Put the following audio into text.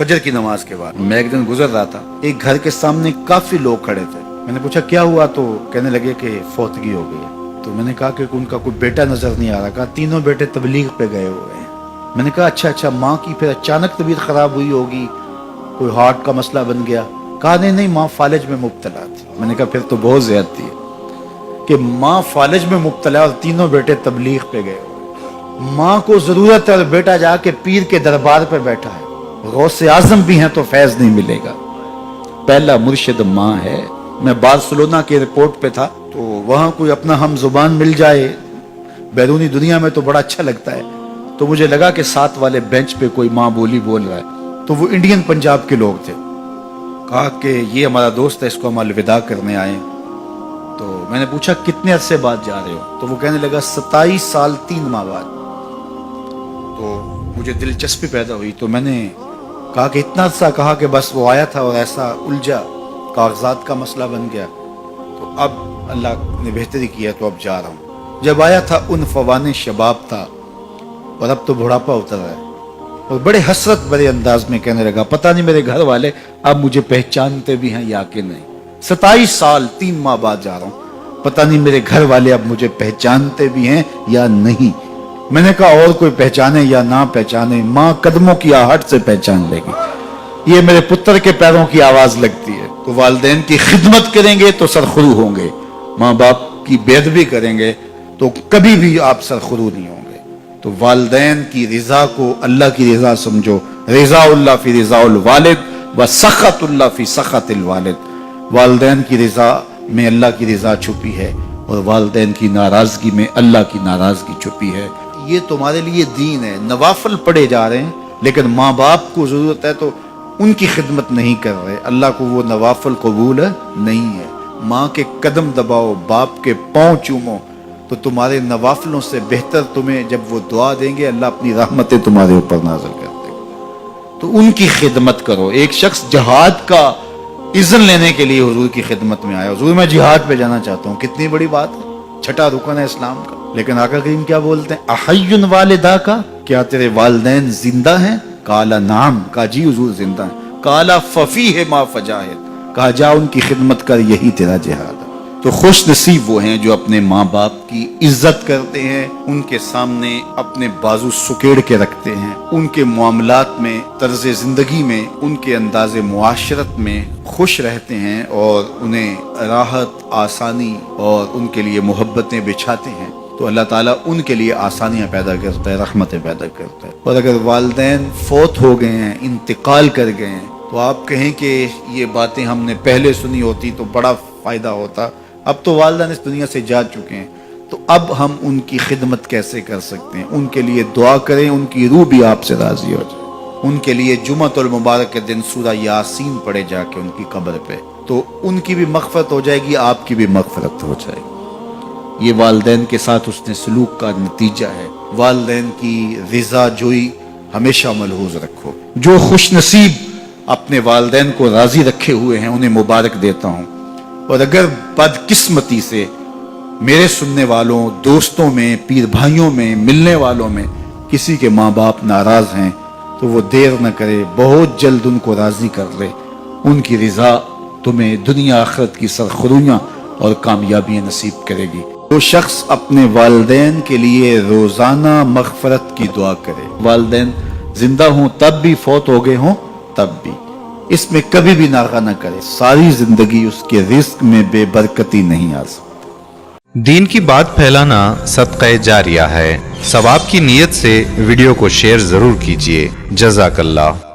فجر کی نماز کے بعد میں ایک دن گزر رہا تھا۔ ایک گھر کے سامنے کافی لوگ کھڑے تھے۔ میں نے پوچھا، کیا ہوا؟ تو کہنے لگے کہ فوتگی ہو گئی تو میں نے کہا کہ ان کا کوئی بیٹا نظر نہیں آ رہا۔ کہا، تینوں بیٹے تبلیغ پہ گئے ہوئے ہیں۔ میں نے کہا اچھا اچھا ماں کی پھر اچانک طبیعت خراب ہوئی ہوگی، کوئی ہارٹ کا مسئلہ بن گیا۔ کہا، نہیں نہیں، ماں فالج میں مبتلا تھی۔ میں نے کہا، پھر تو بہت زیادتی ہے کہ ماں فالج میں مبتلا اور تینوں بیٹے تبلیغ پہ گئے ہوئے۔ ماں کو ضرورت ہے اور بیٹا جا کے پیر کے دربار پہ بیٹھا ہے۔ غوث اعظم بھی ہیں تو فیض نہیں ملے گا۔ پہلا مرشد ماں ہے۔ میں بارسلونا کے رپورٹ پہ تھا۔ تو وہاں کوئی اپنا ہم زبان مل جائے۔ بیرونی دنیا میں تو بڑا اچھا لگتا ہے۔ تو مجھے لگا کہ ساتھ والے بینچ پہ کوئی ماں بولی بول رہا ہے۔ تو وہ انڈین پنجاب کے لوگ تھے۔ کہا کہ یہ ہمارا دوست ہے، اس کو ہم الوداع کرنے آئے تو میں نے پوچھا، کتنے عرصے بعد جا رہے ہو؟ تو وہ کہنے لگا، ستائیس سال تین ماہ بعد۔ تو مجھے دلچسپی پیدا ہوئی۔ تو میں نے کہا کہ اتنا سا کہا کہ بس وہ آیا تھا اور ایسا الجھا کاغذات کا مسئلہ بن گیا۔ تو اب اللہ نے بہتری کیا تو اب جا رہا ہوں۔ جب آیا تھا ان فوان شباب تھا اور اب تو بڑھاپا اتر رہا ہے۔ اور بڑے حسرت بڑے انداز میں کہنے لگا، پتہ نہیں میرے گھر والے اب مجھے پہچانتے بھی ہیں یا کہ نہیں۔ ستائیس سال تین ماہ بعد جا رہا ہوں۔ پتہ نہیں میرے گھر والے اب مجھے پہچانتے بھی ہیں یا نہیں۔ میں نے کہا اور کوئی پہچانے یا نہ پہچانے، ماں قدموں کی آہٹ سے پہچان لے گی۔ یہ میرے پتر کے پیروں کی آواز لگتی ہے۔ تو والدین کی خدمت کریں گے تو سرخرو ہوں گے۔ ماں باپ کی بےدبی کریں گے تو کبھی بھی آپ سرخرو نہیں ہوں گے۔ تو والدین کی رضا کو اللہ کی رضا سمجھو۔ رضا اللہ فی رضا الوالد و سخت اللہ فی سخت الوالد والدین کی رضا میں اللہ کی رضا چھپی ہے اور والدین کی ناراضگی میں اللہ کی ناراضگی چھپی ہے۔ یہ تمہارے لیے دین ہے، نوافل پڑے جا رہے ہیں، لیکن ماں باپ کو ضرورت ہے تو ان کی خدمت نہیں کر رہے۔ اللہ کو وہ نوافل قبول نہیں ہے۔ ماں کے قدم دباؤ، باپ کے پاؤں چومو، تو تمہارے نوافلوں سے بہتر تمہیں جب وہ دعا دیں گے، اللہ اپنی رحمتیں تمہارے اوپر نازل کرتے تو ان کی خدمت کرو۔ ایک شخص جہاد کا اذن لینے کے لیے حضور کی خدمت میں آیا۔ حضور، میں جہاد پہ جانا چاہتا ہوں۔ کتنی بڑی بات ہے۔ چھٹا رکن ہے اسلام کا۔ لیکن آقا کریم کیا بولتے ہیں؟ احیون والدہ کا۔ کیا تیرے والدین زندہ ہیں؟ کالا نام کا جی حضور زندہ ہیں۔ کالا ففی ہے ما فجاہد۔ کہا جا ان کی خدمت کر یہی تیرا جہاد۔ ہے تو خوش نصیب وہ ہیں جو اپنے ماں باپ کی عزت کرتے ہیں، ان کے سامنے اپنے بازو سکیڑ کے رکھتے ہیں، ان کے معاملات میں، طرز زندگی میں، ان کے انداز معاشرت میں خوش رہتے ہیں اور انہیں راحت، آسانی اور ان کے لیے محبتیں بچھاتے ہیں۔ تو اللہ تعالیٰ ان کے لیے آسانیاں پیدا کرتا ہے، رحمتیں پیدا کرتا ہے۔ اور اگر والدین فوت ہو گئے ہیں، انتقال کر گئے ہیں، تو آپ کہیں کہ یہ باتیں ہم نے پہلے سنی ہوتی تو بڑا فائدہ ہوتا۔ اب تو والدین اس دنیا سے جا چکے ہیں، تو اب ہم ان کی خدمت کیسے کر سکتے ہیں؟ ان کے لیے دعا کریں، ان کی روح بھی آپ سے راضی ہو جائے۔ ان کے لیے جمعت المبارک کے دن سورہ یاسین پڑے جا کے ان کی قبر پہ۔ تو ان کی بھی مغفرت ہو جائے گی، آپ کی بھی مغفرت ہو جائے گی۔ یہ والدین کے ساتھ اس نے سلوک کا نتیجہ ہے۔ والدین کی رضا جوئی ہمیشہ ملحوظ رکھو۔ جو خوش نصیب اپنے والدین کو راضی رکھے ہوئے ہیں، انہیں مبارک دیتا ہوں۔ اور اگر بدقسمتی سے میرے سننے والوں، دوستوں میں، پیر بھائیوں میں، ملنے والوں میں کسی کے ماں باپ ناراض ہیں، تو وہ دیر نہ کرے، بہت جلد ان کو راضی کر لے۔ ان کی رضا تمہیں دنیا آخرت کی سرخرویاں اور کامیابیاں نصیب کرے گی۔ وہ شخص اپنے والدین کے لیے روزانہ مغفرت کی دعا کرے۔ والدین، زندہ ہوں تب بھی فوت ہو گئے ہوں، تب بھی۔ اس میں کبھی بھی ناغہ نہ کرے۔ ساری زندگی اس کے رزق میں بے برکتی نہیں آ سکتی۔ دین کی بات پھیلانا صدقہ جاریہ ہے۔ سواب کی نیت سے ویڈیو کو شیئر ضرور کیجیے جزاک اللہ۔